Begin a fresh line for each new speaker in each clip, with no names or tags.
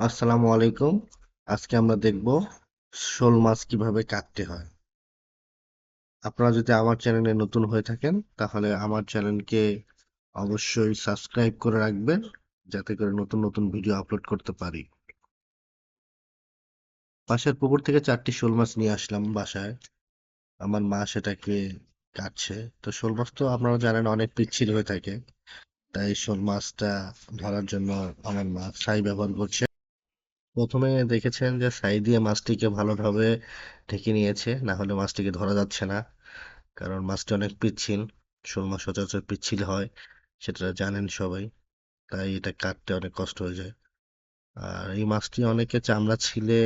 আসসালামু আলাইকুম। আজকে আমরা দেখব শোল মাছ কীভাবে কাটতে হয়। আপনারা যদি আমার চ্যানেলে নতুন হয়ে থাকেন, তাহলে আমার চ্যানেলকে অবশ্যই সাবস্ক্রাইব করে রাখবেন, যাতে করে নতুন নতুন ভিডিও আপলোড করতে পারি। পাশের পুকুর থেকে চারটি শোল মাছ নিয়ে আসলাম বাসায়। আমার মা সেটাকে কাটছে। তো শোল মাছ তো আপনারা জানেন অনেক পিচ্ছিল হয়ে থাকে। তাই শোল মাছটা ধরার জন্য আমার মা ছাই ব্যবহার করছে। প্রথমে দেখেছেন যে ছাই দিয়ে মাছটিকে ভালোভাবে ঢেকে নিয়েছে, না হলে মাছটিকে ধরা যাচ্ছে না। কারণ মাছটি অনেক পিচ্ছিল শোল মাছ সচরাচর পিচ্ছিল হয়, সেটা জানেন সবাই। তাই এটা কাটতে অনেক কষ্ট হয়ে যায়। আর এই মাছটি অনেকে চামড়া ছিলে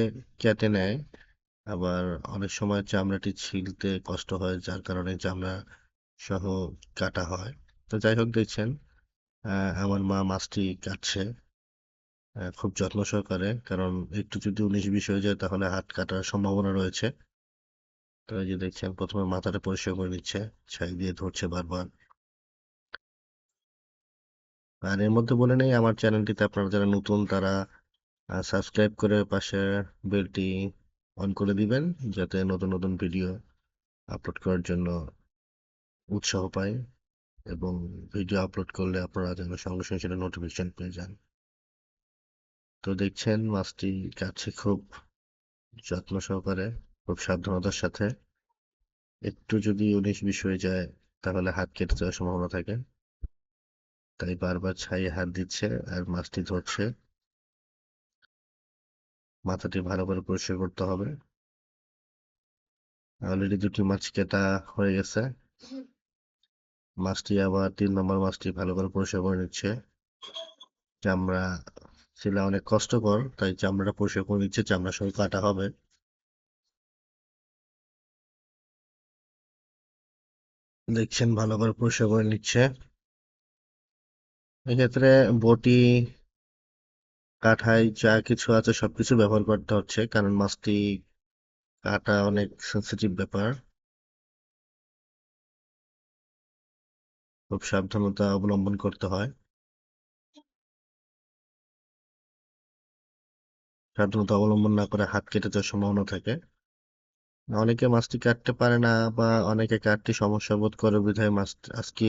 কেটে নেয়, আবার অনেক সময় চামড়াটি ছিলতে কষ্ট হয়, যার কারণে চামড়া সহ কাটা হয়। তো যাই হোক, দেখছেন আমার মা মাছটি কাটছে। খুব যত্ন সহকারে। কারণ একটু যদি উনিশ বিশ হয়ে যায়, তাহলে হাত কাটার সম্ভাবনা রয়েছে। তো এই যে দেখছেন, প্রথমে মাথাটা পরিষ্কার করে নিচ্ছে, ছাই দিয়ে ধরছে বারবার। আর এর মধ্যে বলে নেই, আমার চ্যানেলটিতে আপনারা যারা নতুন, তারা সাবস্ক্রাইব করে পাশে বেলটি অন করে দিবেন, যাতে নতুন নতুন ভিডিও আপলোড করার জন্য উৎসাহ পায় এবং ভিডিও আপলোড করলে আপনারা যেন সঙ্গে সঙ্গে সেটা নোটিফিকেশন পেয়ে যান। তো দেখছেন মাছটি কাছে খুব যত্ন সহকারে, খুব সাবধানতার সাথে। একটু যদি উনিশ বিশ হয়ে যায়, তাহলে হাত কেটে যাওয়ার সম্ভাবনা থাকে। তাই বারবার ছাইয়ে হাত দিচ্ছে আর মাছটি ধরছে। মাথাটি ভালো করে পরিষ্কার করতে হবে। অলরেডি দুটি মাছ কাটা হয়ে গেছে। মাছটি আবার তিন নম্বর মাছটি ভালো করে পরিষ্কার করে নিচ্ছে। চামড়া ছিল অনেক কষ্টকর, তাই চামড়াটা পরিষ্কার করে নিচ্ছে, চামড়া সহ কাটা হবে। দেখছেন, ভালো করে পরিষ্কার করে নিচ্ছে। এক্ষেত্রে বটি, কাঠাই, যা কিছু আছে সবকিছু ব্যবহার করতে হচ্ছে, কারণ মাছটি কাটা অনেক সেন্সিটিভ ব্যাপার। খুব সাবধানতা অবলম্বন করতে হয়। সাবধানতা অবলম্বন না করে হাত কেটে যাওয়ার সম্ভাবনা থাকে। অনেকে মাছটি কাটতে পারে না বা অনেকে কাটতে সমস্যা বোধ করে বিধায় মাছ, আজকে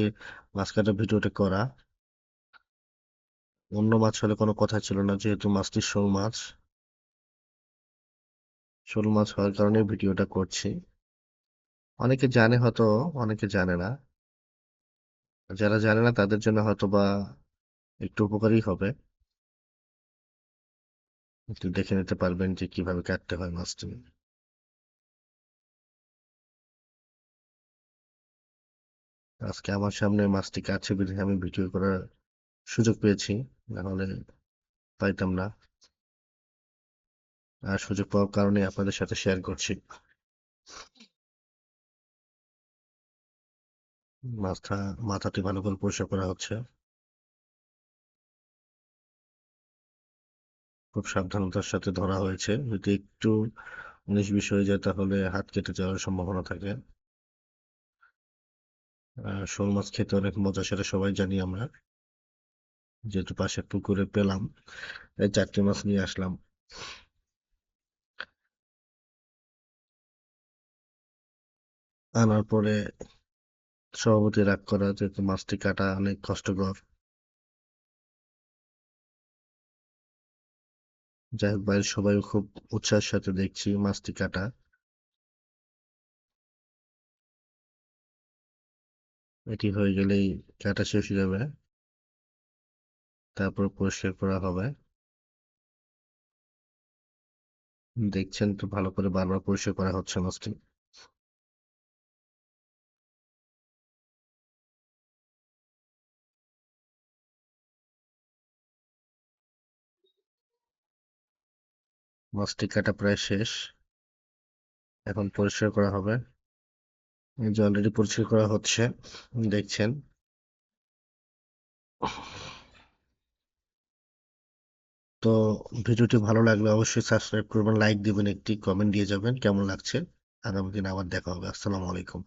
মাছ কাটার ভিডিওটা করা। অন্য মাছ হলে কোনো কথা ছিল না, যেহেতু মাছটি শোল মাছ। শোল মাছ হওয়ার কারণে ভিডিওটা করছি। অনেকে জানে হয়তো, অনেকে জানে না। যারা জানে না তাদের জন্য হয়তো বা একটু উপকারী হবে। একটু দেখে নিতে পারবেন যে কীভাবে কাটতে হয় মাছটি। আজকে আমার সামনে মাছটি কাটছে বিধায় আমি ভিডিও করার সুযোগ পেয়েছি নাহলে পাইতাম না। আর সুযোগ পাওয়ার কারণে আপনাদের সাথে শেয়ার করছি। মাথা, মাথাটি ভালো করে পরিষ্কার করা হচ্ছে। খুব সাবধানতার সাথে ধরা হয়েছে। যদি একটু উনিশ বিশ হয়ে যায়, তাহলে হাত কেটে যাওয়ার সম্ভাবনা থাকে। শোল মাছ খেতে অনেক মজা, সেটা সবাই জানি আমরা। যেহেতু পাশের পুকুরে পেলাম, এই চারটি মাছ নিয়ে আসলাম। আনার পরে সভাপতি রাগ করা যেহেতু মাছটি কাটা অনেক কষ্টকর। যাই হোক বাড়ির সবাই খুব উৎসাহের সাথে দেখছি মাছটি কাটা। এটি হয়ে গেলেই কাটা শেষ হয়ে যাবে। তারপর পরিষ্কার করা হবে। দেখছেন তো ভালো করে বারবার পরিষ্কার করা হচ্ছে মাছটি। মাছটি কাটা প্রায় শেষ। এখন পরিষ্কার করা হবে। যে অলরেডি পরিষ্কার করা হচ্ছে, দেখছেন। তো ভিডিওটি ভালো লাগলে অবশ্যই সাবস্ক্রাইব করবেন লাইক দিবেন, একটি কমেন্ট দিয়ে যাবেন, কেমন লাগছে? আগামী দিন আবার দেখা হবে। আসসালামু আলাইকুম।